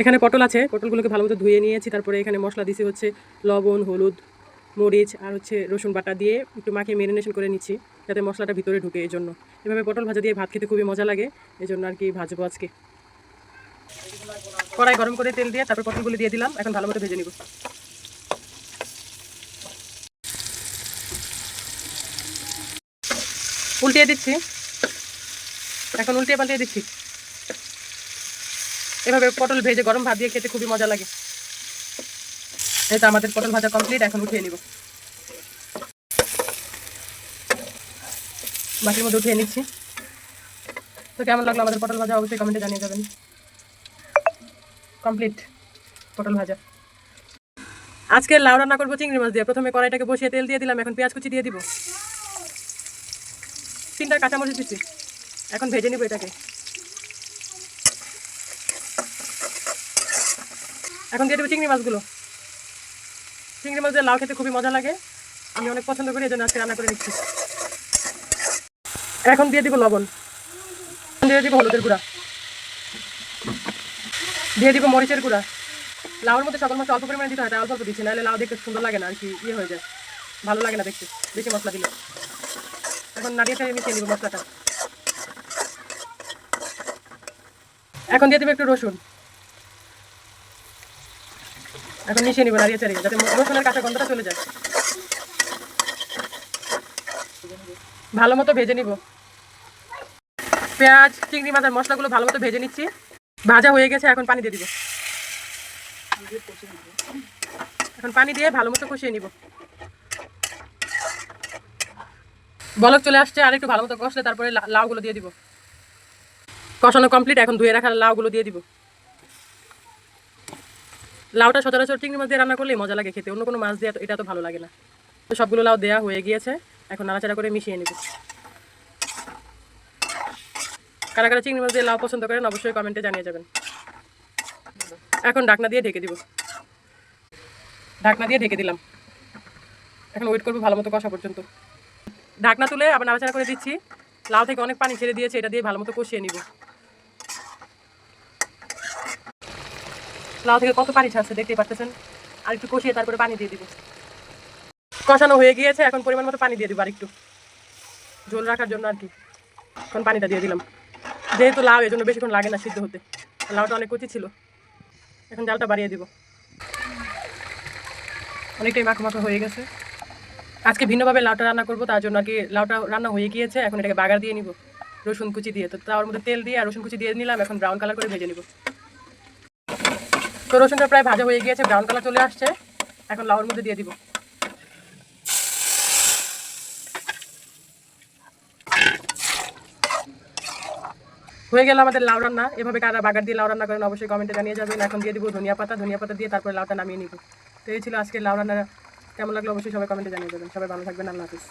এখানে পটল আছে, পটলগুলোকে ভালো মতো ধুয়ে নিয়েছি, তারপরে এখানে মশলা দিছি হচ্ছে লবণ, হলুদ, মরিচ আর হচ্ছে রসুন বাটা দিয়ে একটু মাখিয়ে মেরিনেশন করে নিচ্ছি, যাতে মশলাটা ভিতরে ঢুকে এই জন্য এভাবে পটল ভাজা দিয়ে ভাত খেতে খুবই মজা লাগে এই জন্য আর কি ভাজবো আজকে। কড়াই গরম করে তেল দিয়ে তারপর পটলগুলো দিয়ে দিলাম, এখন ভালো মতো ভেজে নিব। উল্টিয়ে দিচ্ছি। এখন উল্টিয়ে পাল্টিয়ে দিচ্ছি। এভাবে পটল ভেজে গরম ভাত দিয়ে খেতে খুবই মজা লাগে। এই তো আমাদের পটল ভাজা কমপ্লিট এখন উঠিয়ে নিব। মাটির মধ্যে উঠিয়ে নিচ্ছি। তো কেমন লাগল আমাদের পটল ভাজা? অবশ্যই কমেন্টে জানিয়ে যাবেন। কমপ্লিট পটল ভাজা। আজকে লাউ রান্না করব চিংড়ি মাছ দিয়ে। প্রথমে কড়াইটাকে বসিয়ে তেল দিয়ে দিলাম, এখন পেঁয়াজ কুচি দিয়ে দিব। তিনটা কাঁচামরিচ দিচ্ছি এখন ভেজে নিব এটাকে। এখন দিয়ে দেবো চিংড়ি মাছগুলো। চিংড়ি মাছ দিয়ে লাউ খেতে খুবই মজা লাগে। আমি অনেক পছন্দ করি এই জন্য আজকে রান্না করে নিচ্ছি। এখন দিয়ে দিব লবণ। দিয়ে দিব হলুদের গুঁড়া। দিয়ে দিব মরিচের গুঁড়া। লাউর মধ্যে সকল মাছ অল্প পরিমাণে দিতে হয়, তাই অল্প অল্প দিচ্ছি। নাহলে লাউ দেখতে সুন্দর লাগে না, আর কি ইয়ে হয়ে যায়। ভালো লাগে না দেখতে, বেশি মশলা দিলে। এখন নাড়িয়ে চাড়িয়ে মিশিয়ে নিব মশলাটা। এখন দিয়ে দেবো একটু রসুন। এখন মিশিয়ে নিব, নাড়িয়ে চাড়িয়ে, যাতে রসুনের কাঁচা গন্ধটা চলে যায়। ভালো মতো ভেজে নিব। পেঁয়াজ, চিংড়ি মাছের মশলাগুলো ভালো মতো ভেজে নিচ্ছি। ভাজা হয়ে গেছে, এখন পানি দিয়ে দিব। এখন পানি দিয়ে ভালো মতো কষিয়ে নিব। বলক চলে আসছে, আর একটু ভালো মতো কষলে তারপরে লাউগুলো দিয়ে দিব। কষানো কমপ্লিট এখন ধুয়ে রাখা লাউগুলো দিয়ে দিব। লাউটা সচরাচর চিংড়ি মাছ দিয়ে রান্না করলে মজা লাগে খেতে। অন্য কোনো মাছ দিয়ে এটা তো ভালো লাগে না। তো সবগুলো লাউ দেওয়া হয়ে গিয়েছে। এখন নাড়াচাড়া করে মিশিয়ে নেব। কারা কারা চিংড়ি মাছ দিয়ে লাউ পছন্দ করেন অবশ্যই কমেন্টে জানিয়ে যাবেন। এখন ঢাকনা দিয়ে ঢেকে দিব। ঢাকনা দিয়ে ঢেকে দিলাম। এখন ওয়েট করব ভালো মতো কষা পর্যন্ত। ঢাকনা তুলে আবার নাড়াচাড়া করে দিচ্ছি। লাউ থেকে অনেক পানি ছেড়ে দিয়েছে, এটা দিয়ে ভালো মতো কষিয়ে নিব। লাউ থেকে কত পানি ছাড়ছে দেখতে পারতেছেন? আর একটু কষিয়ে তারপরে পানি দিয়ে দিব। কষানো হয়ে গিয়েছে, এখন পরিমাণ মতো পানি দিয়ে দিব আর একটু। ঝোল রাখার জন্য আর কি। এখন পানিটা দিয়ে দিলাম। যেহেতু লাউ এই জন্য বেশিক্ষণ লাগে না সিদ্ধ হতে। লাউটা অনেক কচি ছিল। এখন জালটা বাড়িয়ে দিব। অনেকটাই মাখো মাখো হয়ে গেছে। আজকে ভিন্নভাবে লাউটা রান্না করব, তার জন্য আর কি লাউটা রান্না হয়ে গিয়েছে। এখন এটাকে বাগার দিয়ে নিব। রসুন কুচি দিয়ে। তো তার মধ্যে তেল দিয়ে আর রসুন কুচি দিয়ে নিলাম। এখন ব্রাউন কালার করে ভেজে নিব। তো রসুনটা প্রায় ভাজা হয়ে গিয়েছে, ব্রাউন কালার চলে আসছে। এখন লাউর মধ্যে দিয়ে দিব। হয়ে গেল আমাদের লাউ রান্না। এভাবে কারা বাগার দিয়ে লাউ রান্না করেন অবশ্যই কমেন্টে জানিয়ে যাবেন। এখন দিয়ে দিব ধনিয়া পাতা ধনিয়া পাতা দিয়ে তারপরে লাউটা নামিয়ে নিব। তো এই ছিল আজকে লাউ রান্না কেমন লাগল অবশ্যই সবাই কমেন্টে জানিয়ে যাবেন। সবাই ভালো থাকবেন, আল্লাহ হাফিজ।